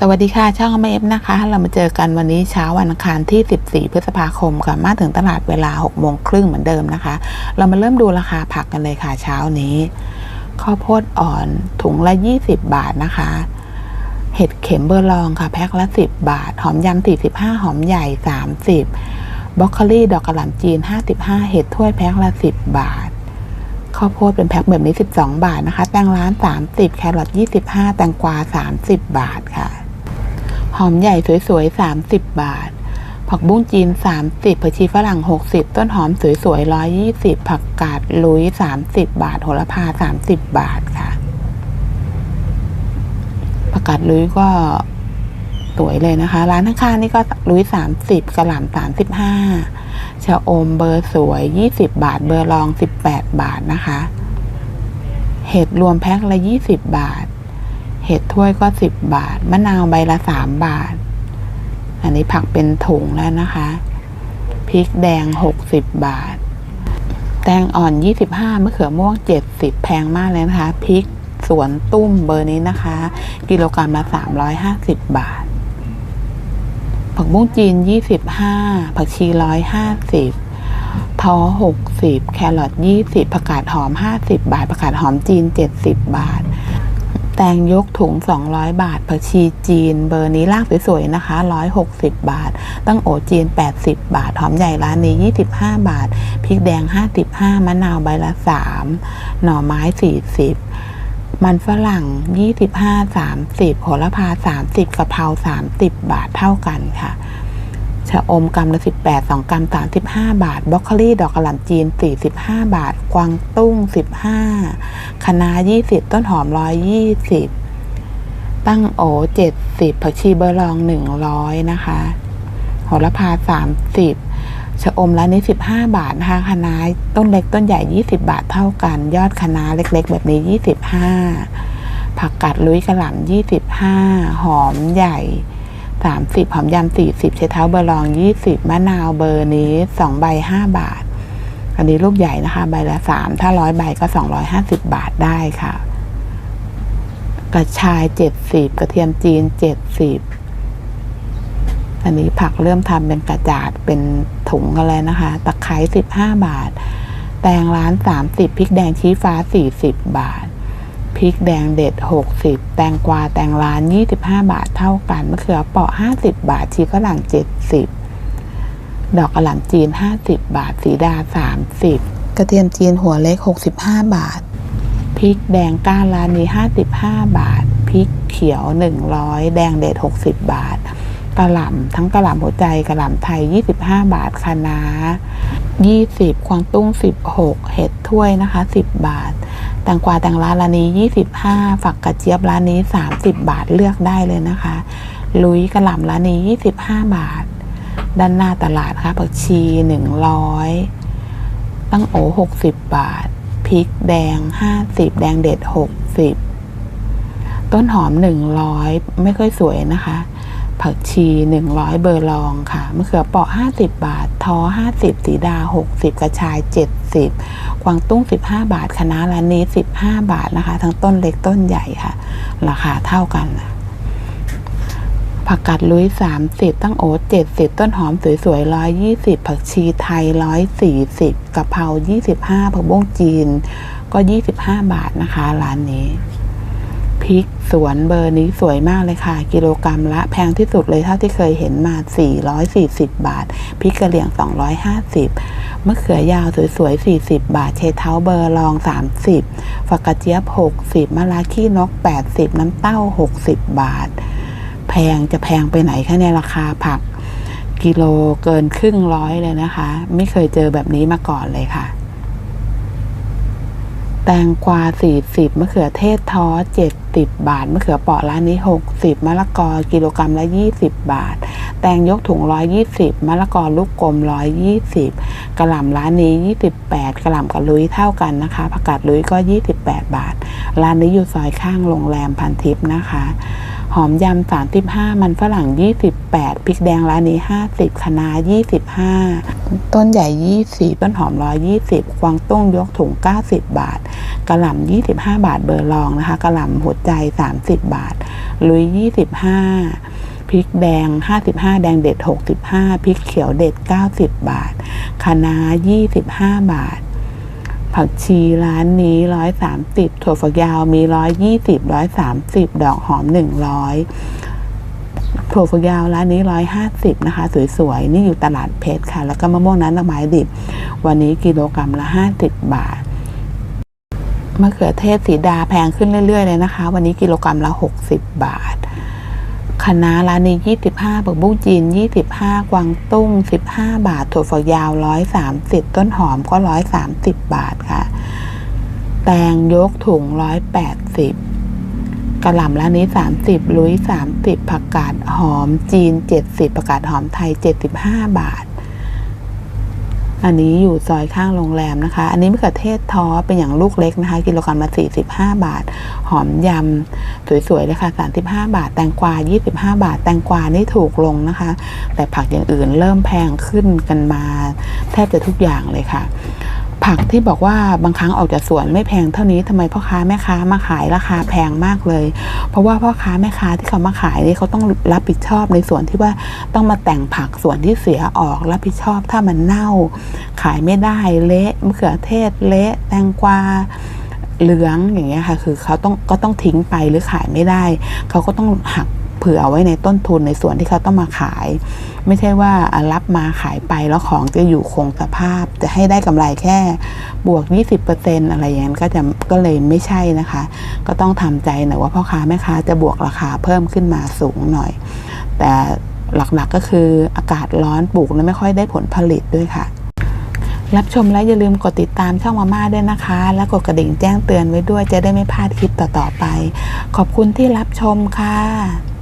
สวัสดีค่ะช่องเมฟนะคะ เรามาเจอกันวันนี้เช้าวันอังคารที่ 14 พฤษภาคมค่ะมาถึงตลาดเวลา6โมงครึ่งเหมือนเดิมนะคะ เรามาเริ่มดูราคาผักกันเลยค่ะเช้านี้ ข้าวโพดอ่อนถุงละ 20 บาทนะคะ เห็ดเข็มเบอร์ลองค่ะแพ็คละ 10 บาท หอมยำ45 หอมใหญ่ 30บล็อกโคลี่ดอกกระหล่ำจีน 55 เห็ดถ้วยแพ็คละ 10 บาทข้าวโพดเป็นแพ็คแบบนี้ 12 บาทนะคะ แตงร้าน 30 แครอท25 แตงกวา 30 บาทค่ะ หอมใหญ่สวยๆ 30 บาท ผักบุ้งจีน 30 ผักชีฝรั่ง 60 ต้นหอมสวยๆ 120 ผักกาดลุย 30 บาท โหระพา 30 บาทค่ะ ผักกาดลุยก็สวยเลยนะคะ ร้านข้างๆนี่ก็ลุย 30 กระหล่ำ35ชะอมเบอร์สวย 20 บาท เบอร์รอง 18 บาทนะคะ เห็ดรวมแพ็คละ 20 บาท เห็ดถ้วยก็10บาท มะนาวใบละ3บาท อันนี้ผักเป็นถุงแล้วนะคะ พริกแดง60บาท แตงอ่อน25มะเขือม่วง70แพงมากเลยนะคะ พริกสวนตุ้มเบอร์นี้นะคะ กิโลกรัมละ350บาท ผักบุ้งจีน25ผักชี150ท้อ60แครอท20ผักกาดหอม50บาทผักกาดหอมจีน70บาท แตงยกถุง 200 บาทผักชีจีน เบอร์นี้รากสวยๆนะคะ 160 บาท ตั้งโอจีน 80 บาท หอมใหญ่ร้านนี้ 25 บาท พริกแดง 55 มะนาวใบละ 3 หน่อไม้ 40 มันฝรั่ง 25 30 โหระพา 30กะเพรา 30 บาทเท่ากันค่ะ ชะอมกำละ 18 2 กรัม 35 บาทบล็อกโคลี่ดอกกระหล่ำจีน 45 บาท กวางตุ้ง 15คะน้า20 ต้นหอม 120 ตั้งโอ 70 ผักชีเบอร์ลอง 100 นะคะโหระพา 30ชะอมร้านนี้ 15 บาทนะคะคะน้าต้นเล็กต้นใหญ่ 20 บาทเท่ากัน ยอดคะน้าเล็กๆ แบบนี้ 25 ผักกาดลุยกระหล่ำ25 หอมใหญ่ 30หอมยำ40ใช้เท้าเบอร์ลอง 20 มะนาวเบอร์นี้ 2 ใบ 5 บาท อันนี้ลูกใหญ่นะคะ ใบละ 3 ถ้า100ใบก็ 250 บาทได้ค่ะ กระชาย 70 กระเทียมจีน 70 อันนี้ผักเริ่มทำเป็นกระจาดเป็นถุงกันแล้วนะคะ ตะไคร้15 บาท แตงร้าน 30พริกแดงชี้ฟ้า 40 บาท ริกแดงเด็ด 60 แตงกวาแตงร้าน 25 บาทเท่ากันมะเขือเปราะ 50 บาท ชีฝรั่ง 70 ดอกกระหล่ำจีน 50 บาท สีดา 30 กระเทียมจีนหัวเล็ก 65 บาท พริกแดงก้านร้านนี้ 55 บาท พริกเขียว 100 แดงเด็ด 60 บาทกระหล่ำทั้งกระหล่ำหัวใจกระหล่ำไทย 25 บาทคะน้า20 ควางตุ้ง 16 เห็ดถ้วยนะคะ 10 บาท แตงกวาแตงร้านร้านนี้ 25 ฝักกระเจี๊ยบร้านนี้ 30 บาทเลือกได้เลยนะคะ ลุยกระหล่ำร้านนี้ 25 บาท ด้านหน้าตลาดค่ะผักชี 100 ตั้งโอ 60 บาท พริกแดง 50 แดงเด็ด 60 ต้นหอม 100 ไม่ค่อยสวยนะคะ ผักชี 100 เบอร์ลองค่ะมะเขือเปราะ 50 บาททอ50 สีดา 60 กระชาย 70 กวางตุ้ง 15 บาทคะน้าร้านนี้ 15 บาทนะคะ ทั้งต้นเล็กต้นใหญ่ค่ะ ราคาเท่ากันนะผักกาดลุย 30 ตั้งโอ๊ต70 ต้นหอมสวยๆ 120 ผักชีไทย 140กะเพรา25 ผักบุ้งจีนก็ 25 บาทนะคะ ร้านนี้พริก สวนเบอร์นี้สวยมากเลยค่ะ กิโลกรรัมละแพงที่สุดเลยเท่าที่เคยเห็นมา 440 บาทพริกกระเหลี่ยง 250 มะเขือยาวสวยๆ 40 บาท เชเท้าเบอร์ลอง 30ฝักกระเจี๊ยบ 60มะระขี้นก 80 น้ำเต้า 60 บาท แพงจะแพงไปไหนคะเนี่ยราคาผัก กิโลเกินครึ่งร้อยเลยนะคะ ไม่เคยเจอแบบนี้มาก่อนเลยค่ะ แตงกวา 40 มะเขือเทศท้อ 70 บาท มะเขือเปราะร้านนี้ 60 มะละกอกิโลกรัมละ 20 บาท แตงยกถุง 120 มะละกอลูกกลม 120 กระหล่ำร้านนี้ 28 กระหล่ำกับลุยเท่ากันนะคะ ผักกาดลุยก็ 28 บาท ร้านนี้อยู่ซอยข้างโรงแรมพันทิพย์นะคะ หอมยำ35 มันฝรั่ง 28 พริกแดงร้านนี้ 50คะน้า25 ต้นใหญ่ยี่สิบต้นหอมร้อยี่สิบกวางตุ้งยกถุงเก้าสิบบาท กระหล่ำยี่สิบห้าบาทเบอร์ลองนะคะ กระหล่ำหัวใจสามสิบบาท ลุยยี่สิบห้าพริกแดงห้าสิบห้าแดงเด็ดหกสิบห้าพริกเขียวเด็ดเก้าสิบบาท คะน้ายี่สิบห้าบาท ผักชีร้านนี้ร้อยสามสิบถั่วฝักยาวมีร้อยยี่สิบร้อยสามสิบดอกหอมหนึ่งร้อย ถั่วฝักยาวร้านนี้ร้อยห้าสิบนะคะ สวยๆ นี่อยู่ตลาดเพชรค่ะ แล้วก็มะม่วงนั้นละไม้ดิบ วันนี้กิโลกรัมละห้าสิบบาทมะเขือเทศสีดาแพงขึ้นเรื่อย ๆ เลยนะคะ วันนี้กิโลกรัมละหกสิบบาทคะน้าร้านนี้ยี่สิบห้าผักบุ้งจีนยี่สิบห้ากวางตุ้งสิบห้าบาท ถั่วฝักยาวร้อยสามสิบต้นหอมก็ร้อยสามสิบบาทค่ะ แตงยกถุงร้อยแปดสิบ กระหล่ำร้านนี้สามสิบลุยสามสิบผักกาดหอมจีนเจ็ดสิบผักกาดหอมไทยเจ็ดสิบห้าบาท อันนี้อยู่ซอยข้างโรงแรมนะคะ อันนี้มะเขือเทศท้อเป็นอย่างลูกเล็กนะคะ กิโลกรัมละ45 บาท หอมยำสวยๆเลยค่ะ35 บาท แตงกวา 25 บาท แตงกวานี่ถูกลงนะคะ แต่ผักอย่างอื่นเริ่มแพงขึ้นกันมา แทบจะทุกอย่างเลยค่ะ ผักที่บอกว่าบางครั้งออกจากสวนไม่แพงเท่านี้ทำไมพ่อค้าแม่ค้ามาขายราคาแพงมากเลย เพราะว่าพ่อค้าแม่ค้าที่เขามาขายนี่เขาต้องรับผิดชอบในส่วนที่ว่าต้องมาแต่งผักส่วนที่เสียออกรับผิดชอบถ้ามันเน่า ขายไม่ได้เละมะเขือเทศเละแตงกวาเหลืองอย่างเงี้ยค่ะ คือเขาต้องก็ต้องทิ้งไปหรือขายไม่ได้ เขาก็ต้องหัก เผื่ออไว้ในต้นทุนในส่วนที่เขาต้องมาขาย ไม่ใช่ว่ารับมาขายไปแล้วของจะอยู่คงสภาพ จะให้ได้กำไรแค่บวก 20%อะไรอย่างนั้นก็จะก็เลยไม่ใช่นะคะ ก็ต้องทำใจหน่อยว่าพ่อค้าแม่ค้าจะบวกราคาเพิ่มขึ้นมาสูงหน่อย แต่หลักๆก็คืออากาศร้อนปลูกแล้วไม่ค่อยได้ผลผลิตด้วยค่ะ รับชมและอย่าลืมกดติดตามช่องมาม่าด้วยนะคะ และกดกระดิ่งแจ้งเตือนไว้ด้วยจะได้ไม่พลาดคลิปต่อๆไป ขอบคุณที่รับชมค่ะ